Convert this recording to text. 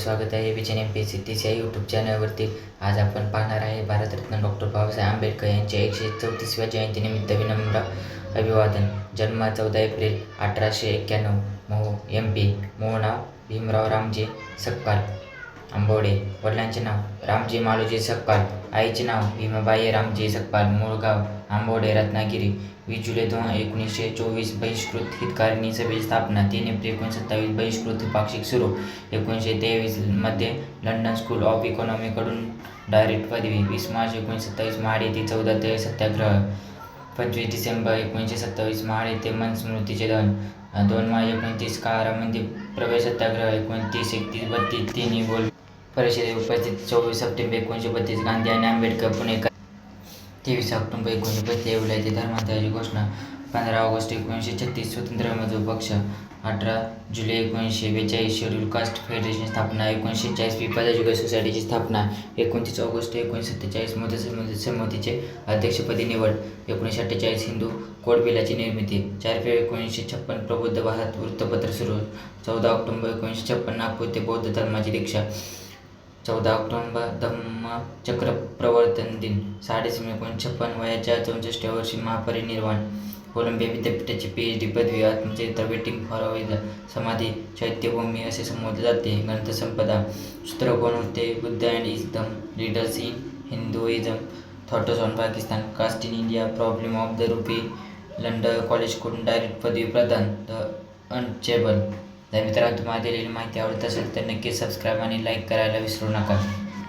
स्वागत आहे vision M P C T या यूट्यूब चॅनलवरती आज आपण पाहणार आहे भारतरत्न डॉक्टर बाबासाहेब आंबेडकर यांच्या एकशे चौतीसव्या जयंतीनिमित्त विनम्र अभिवादन. जन्म चौदा एप्रिल अठराशे एक्क्याण्णव. मोह एम पी मोहना भीमराव रामजी सकपाल. आंबोडे वडिलांचे नाव रामजी मालोजी सकपाल आईचे नाव भीमाबाई रामजी सकपाल मूळ गाव आंबोडे रत्नागिरी वीस जुलै दोन एकोणीसशे चोवीस बहिष्कृत हितकारिणी सभेची स्थापना तीन एप्रिल एकोणीसशे सत्तावीस बहिष्कृत पाक्षिक सुरू एकोणीसशे तेवीसमध्ये लंडन स्कूल ऑफ इकॉनॉमीकडून डायरेक्ट पदवी वीस मार्च एकोणीसशे सत्तावीस महाड येथे चौदा ते सत्याग्रह पंचवीस डिसेंबर एकोणीसशे सत्तावीस महाड येथे मनुस्मृतीचे दहन दोन मार्च एकोणतीस कारामध्ये प्रवेश सत्याग्रह एकोणतीस एकतीस बत्तीस तिन्ही बोल परिषदे उपस्थित चोवीस सप्टेंबर एकोणीसशे बत्तीस गांधी आणि आंबेडकर पुणे तेवीस ऑक्टोबर एकोणीसशे बत्तीस येवल्याची धर्मांतराची घोषणा. पंधरा ऑगस्ट एकोणीसशे छत्तीस स्वतंत्र मजूर पक्ष. अठरा जुलै एकोणीसशे बेचाळीस शेड्यूल कास्ट फेडरेशन स्थापना. एकोणीसशे चाळीस पीपल सोसायटीची स्थापना. एकोणतीस ऑगस्ट एकोणीसशे सत्तेचाळीस मदत समिती समितीचे अध्यक्षपदी निवड. एकोणीसशे अठ्ठेचाळीस हिंदू कोड बिलाची निर्मिती. चार फेब्रुवारी एकोणीसशे छप्पन प्रबुद्ध भारत वृत्तपत्र सुरू. चौदा ऑक्टोबर एकोणीसशे छप्पन नागपूर ते बौद्ध धर्माची दीक्षा. चौदा ऑक्टोबर धम्मचक्र प्रवर्तन दिन सहा डिसेंबर छप्पन वयाच्या चौसष्टव्या वर्षी महापरिनिर्वाण. कोलंबिया विद्यापीठाची पी एच डी पदवी आत्मचरित्र वेटिंग फॉर अवैध समाधी चैत्यभूमी असे संबोधले जाते. ग्रंथसंपदा सूत्र कोण होते Buddha and ism leaders in Hinduism thoughts on Pakistan caste in India problem of the rupee London कॉलेजकडून डायरेक्ट पदवी प्रदान द अनचेबल. जर मित्रांनो तुम्हाला दिलेली माहिती आवडत असेल तर नक्कीच सबस्क्राईब आणि लाईक करायला विसरू नका.